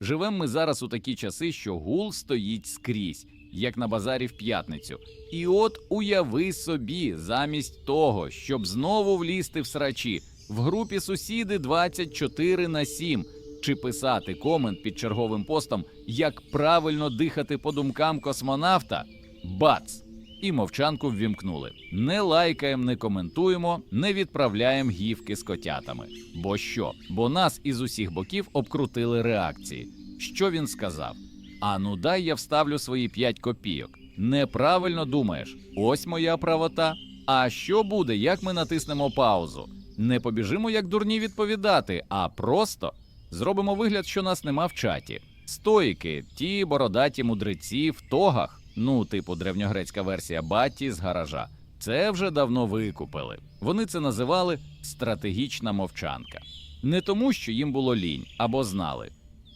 Живемо ми зараз у такі часи, що гул стоїть скрізь, як на базарі в п'ятницю. І от уяви собі, замість того, щоб знову влізти в срачі, в групі сусіди 24 на 7, чи писати комент під черговим постом, як правильно дихати по думкам космонавта, бац! І мовчанку ввімкнули. Не лайкаємо, не коментуємо, не відправляємо гівки з котятами. Бо що? Бо нас із усіх боків обкрутили реакції. Що він сказав? А ну дай я вставлю свої 5 копійок. Неправильно думаєш, ось моя правота. А що буде, як ми натиснемо паузу? Не побіжимо як дурні відповідати, а просто зробимо вигляд, що нас нема в чаті. Стоїки, ті бородаті мудреці в тогах, ну, типу древньогрецька версія баті з гаража. Це вже давно викупили. Вони це називали стратегічна мовчанка. Не тому, що їм було лінь або знали.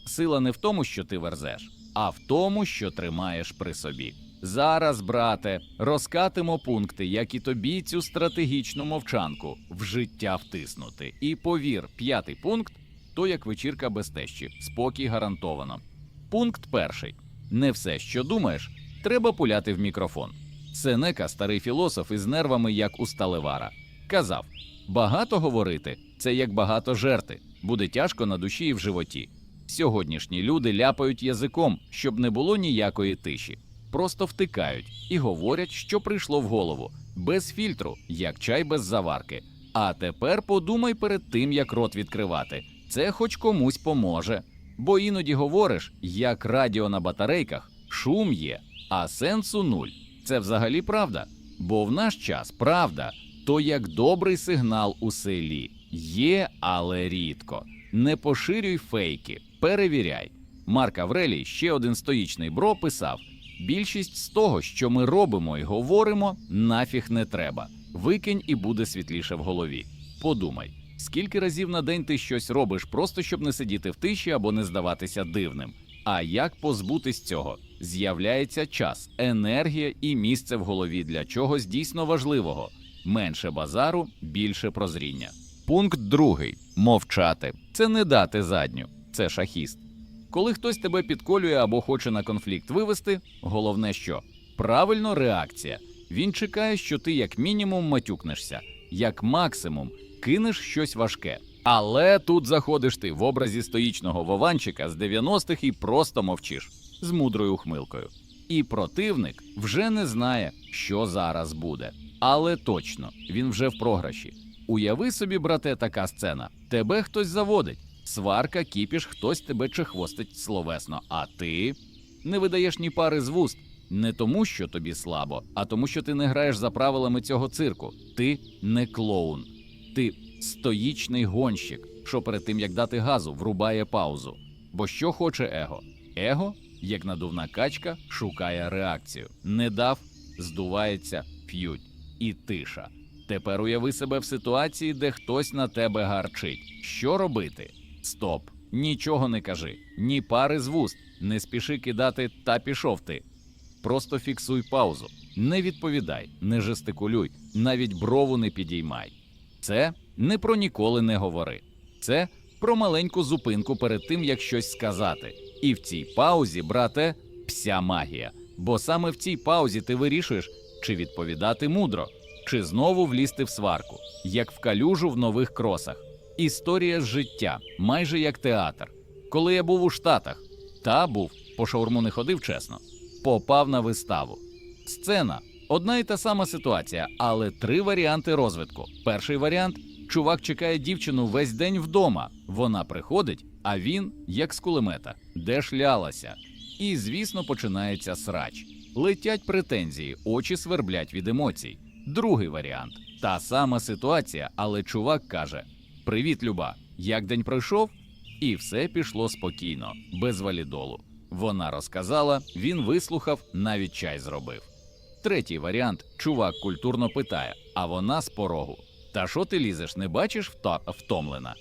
Сила не в тому, що ти верзеш, а в тому, що тримаєш при собі. Зараз, брате, розкатимо пункти, як і тобі цю стратегічну мовчанку в життя втиснути. І повір, п'ятий пункт то як вечірка без тещі, спокій гарантовано. Пункт перший: не все, що думаєш, треба пуляти в мікрофон. Сенека, старий філософ із нервами, як у сталевара, казав: багато говорити це як багато жерти, буде тяжко на душі і в животі. Сьогоднішні люди ляпають язиком, щоб не було ніякої тиші, просто втикають і говорять, що прийшло в голову, без фільтру, як чай без заварки. А тепер подумай перед тим, як рот відкривати. Це хоч комусь поможе. Бо іноді говориш, як радіо на батарейках, шум є, а сенсу нуль. Це взагалі правда. Бо в наш час правда то як добрий сигнал у селі. Є, але рідко. Не поширюй фейки, перевіряй. Марк Аврелій, ще один стоїчний бро, писав: більшість з того, що ми робимо і говоримо, нафіг не треба. Викинь і буде світліше в голові. Подумай, скільки разів на день ти щось робиш, просто щоб не сидіти в тиші або не здаватися дивним. А як позбутись цього? З'являється час, енергія і місце в голові для чогось дійсно важливого. Менше базару, більше прозріння. Пункт другий мовчати. Це не дати задню, це шахіст. Коли хтось тебе підколює або хоче на конфлікт вивести, головне що? Правильно реакція. Він чекає, що ти як мінімум матюкнешся, як максимум кинеш щось важке. Але тут заходиш ти в образі стоїчного вованчика з 90-х і просто мовчиш з мудрою ухмилкою. І противник вже не знає, що зараз буде. Але точно він вже в програші. Уяви собі, брате, така сцена: тебе хтось заводить, сварка, кіпіш, хтось тебе чехвостить словесно, а ти не видаєш ні пари з вуст. Не тому, що тобі слабо, а тому, що ти не граєш за правилами цього цирку. Ти не клоун, ти стоїчний гонщик, що перед тим як дати газу, врубає паузу. Бо що хоче его? Его, як надувна качка, шукає реакцію. Не дав, здувається, п'ють. І тиша. Тепер уяви себе в ситуації, де хтось на тебе гарчить. Що робити? Стоп, нічого не кажи, ні пари з вуст, не спіши кидати та пішов ти. Просто фіксуй паузу, не відповідай, не жестикулюй, навіть брову не підіймай. Це не про ніколи не говори. Це про маленьку зупинку перед тим, як щось сказати. І в цій паузі, брате, вся магія. Бо саме в цій паузі ти вирішуєш, чи відповідати мудро, чи знову влізти в сварку, як в калюжу в нових кросах. Історія з життя, майже як театр. Коли я був у Штатах, та був, по шаурму не ходив чесно, попав на виставу. Сцена одна і та сама ситуація, але три варіанти розвитку. Перший варіант чувак чекає дівчину весь день вдома. Вона приходить, а він, як з кулемета, де шлялася. І, звісно, починається срач. Летять претензії, очі сверблять від емоцій. Другий варіант та сама ситуація, але чувак каже: Привіт, Люба! Як день пройшов? І все пішло спокійно, без валідолу. Вона розказала, він вислухав, навіть чай зробив. Третій варіант чувак культурно питає, а вона з порогу. Та що ти лізеш, не бачиш втомлена?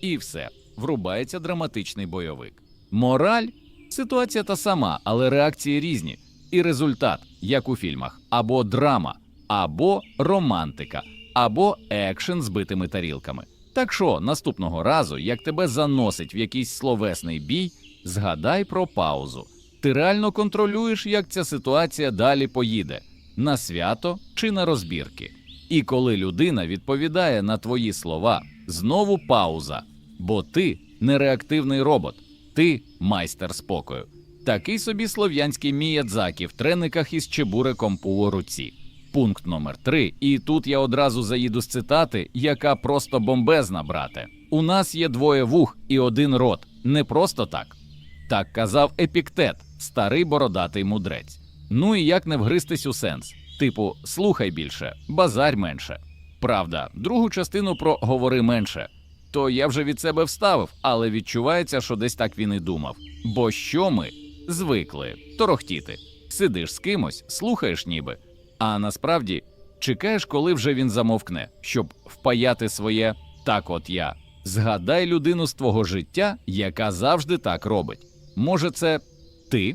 І все, врубається драматичний бойовик. Мораль ситуація та сама, але реакції різні. І результат, як у фільмах, або драма, або романтика, або екшен з битими тарілками. Так що наступного разу, як тебе заносить в якийсь словесний бій, згадай про паузу. Ти реально контролюєш, як ця ситуація далі поїде на свято чи на розбірки. І коли людина відповідає на твої слова, знову пауза. Бо ти не реактивний робот, ти майстер спокою. Такий собі слов'янський міядзакі в трениках із чебуреком у руці. Пункт номер три. І тут я одразу заїду з цитати, яка просто бомбезна, брате. У нас є двоє вух і один рот. Не просто так. Так казав Епіктет, старий бородатий мудрець. Ну і як не вгристись у сенс? Типу, слухай більше, базарь менше. Правда, другу частину про говори менше. То я вже від себе вставив, але відчувається, що десь так він і думав. Бо що ми звикли торохтіти. Сидиш з кимось, слухаєш ніби, а насправді чекаєш, коли вже він замовкне, щоб впаяти своє так от я. Згадай людину з твого життя, яка завжди так робить. Може, це ти?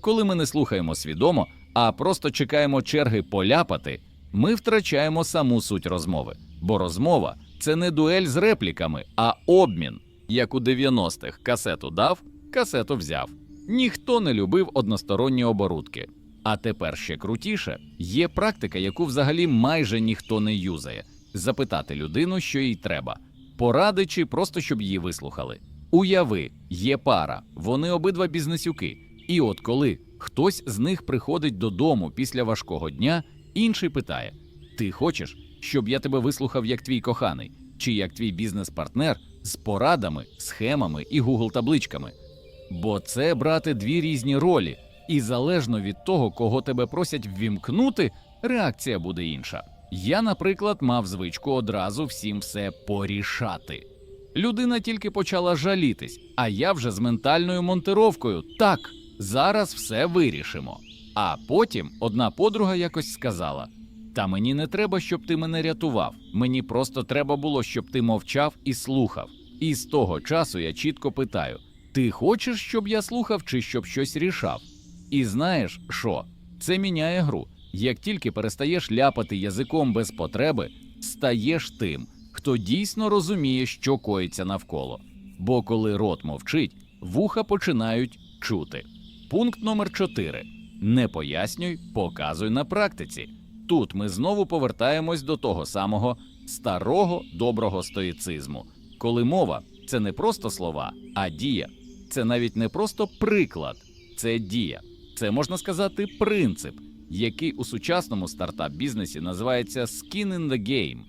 Коли ми не слухаємо свідомо, а просто чекаємо черги поляпати, ми втрачаємо саму суть розмови. Бо розмова це не дуель з репліками, а обмін. Як у 90-х касету дав, касету взяв. Ніхто не любив односторонні оборудки. А тепер ще крутіше є практика, яку взагалі майже ніхто не юзає: запитати людину, що їй треба, поради чи просто щоб її вислухали. Уяви, є пара, вони обидва бізнесюки. І от коли хтось з них приходить додому після важкого дня, інший питає: Ти хочеш, щоб я тебе вислухав як твій коханий, чи як твій бізнес-партнер з порадами, схемами і Google табличками? Бо це брати дві різні ролі, і залежно від того, кого тебе просять ввімкнути, реакція буде інша. Я, наприклад, мав звичку одразу всім все порішати. Людина тільки почала жалітись, а я вже з ментальною монтировкою. Так, зараз все вирішимо. А потім одна подруга якось сказала: Та мені не треба, щоб ти мене рятував. Мені просто треба було, щоб ти мовчав і слухав. І з того часу я чітко питаю: ти хочеш, щоб я слухав, чи щоб щось рішав? І знаєш що? Це міняє гру. Як тільки перестаєш ляпати язиком без потреби, стаєш тим, хто дійсно розуміє, що коїться навколо. Бо коли рот мовчить, вуха починають чути. Пункт номер 4. Не пояснюй, показуй на практиці. Тут ми знову повертаємось до того самого старого доброго стоїцизму, коли мова це не просто слова, а дія. Це навіть не просто приклад, це дія. Це можна сказати принцип, який у сучасному стартап-бізнесі називається skin in the game.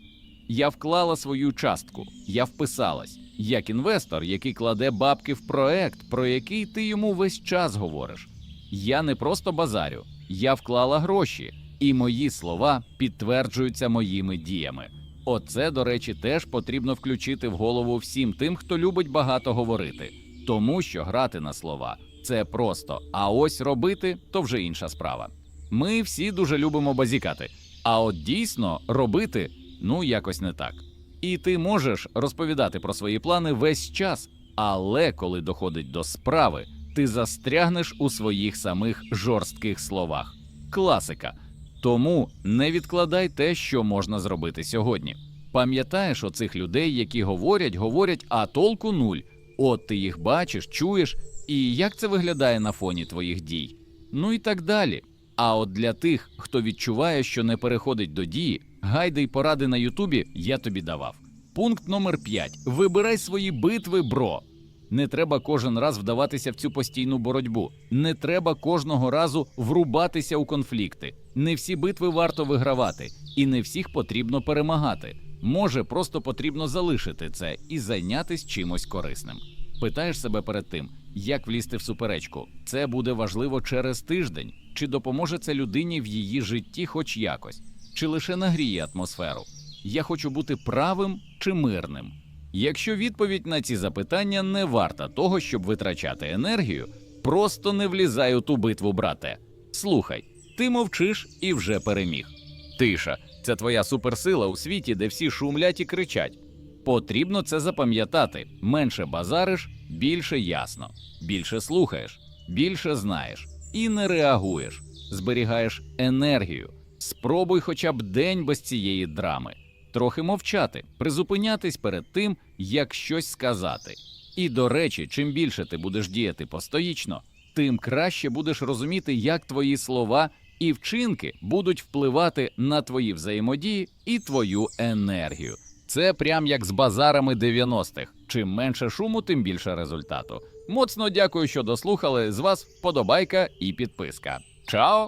Я вклала свою частку, я вписалась як інвестор, який кладе бабки в проект, про який ти йому весь час говориш. Я не просто базарю, я вклала гроші, і мої слова підтверджуються моїми діями. Оце, до речі, теж потрібно включити в голову всім тим, хто любить багато говорити, тому що грати на слова це просто, а ось робити то вже інша справа. Ми всі дуже любимо базікати, а от дійсно робити ну якось не так. І ти можеш розповідати про свої плани весь час, але коли доходить до справи, ти застрягнеш у своїх самих жорстких словах. Класика. Тому не відкладай те, що можна зробити сьогодні. Пам'ятаєш оцих людей, які говорять, говорять, а толку нуль. От ти їх бачиш, чуєш, і як це виглядає на фоні твоїх дій. Ну і так далі. А от для тих, хто відчуває, що не переходить до дії, гайди й поради на Ютубі я тобі давав. Пункт номер 5. Вибирай свої битви, бро. Не треба кожен раз вдаватися в цю постійну боротьбу. Не треба кожного разу врубатися у конфлікти. Не всі битви варто вигравати, і не всіх потрібно перемагати. Може, просто потрібно залишити це і зайнятися чимось корисним. Питаєш себе перед тим, як влізти в суперечку. Це буде важливо через тиждень, чи допоможе це людині в її житті, хоч якось, чи лише нагріє атмосферу. Я хочу бути правим чи мирним. Якщо відповідь на ці запитання не варта того, щоб витрачати енергію, просто не влізай у ту битву, брате. Слухай, ти мовчиш і вже переміг. Тиша це твоя суперсила у світі, де всі шумлять і кричать. Потрібно це запам'ятати. Менше базариш, більше ясно, більше слухаєш, більше знаєш і не реагуєш, зберігаєш енергію. Спробуй хоча б день без цієї драми, трохи мовчати, призупинятись перед тим, як щось сказати. І до речі, чим більше ти будеш діяти постоїчно, тим краще будеш розуміти, як твої слова і вчинки будуть впливати на твої взаємодії і твою енергію. Це прям як з базарами 90-х. Чим менше шуму, тим більше результату. Моцно дякую, що дослухали. З вас вподобайка і підписка. Чао!